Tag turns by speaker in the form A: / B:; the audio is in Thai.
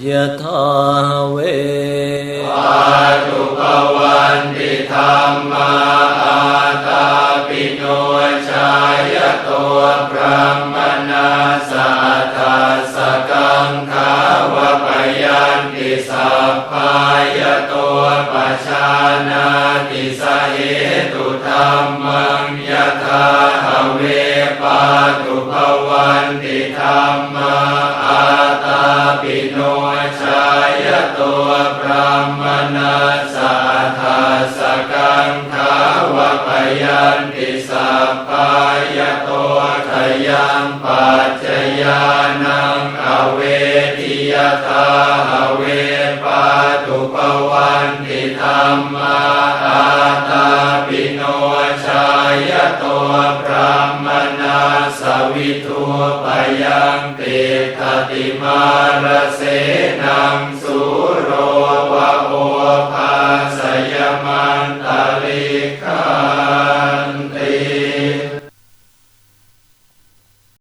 A: ยะถาเว
B: ปาตุปวันติธรรมาอาตาปิโนชายตัวพระมนาสัทาสกังขาวะปยันติสัพพายตัวปัชานาติสเหตุธรรมังยะถาเว ปาตุภวันติธรรมาอาตาปิโนชายตัวพระมนาสัทธาสกังขาวะปยันติสัพพายตัวขยังปัจจยานังอเวทิยตาเวปาตุปวันติธรรมาอาตาปิโนชายตัวพระมนา สวิทุปยังติทติมารเสนังส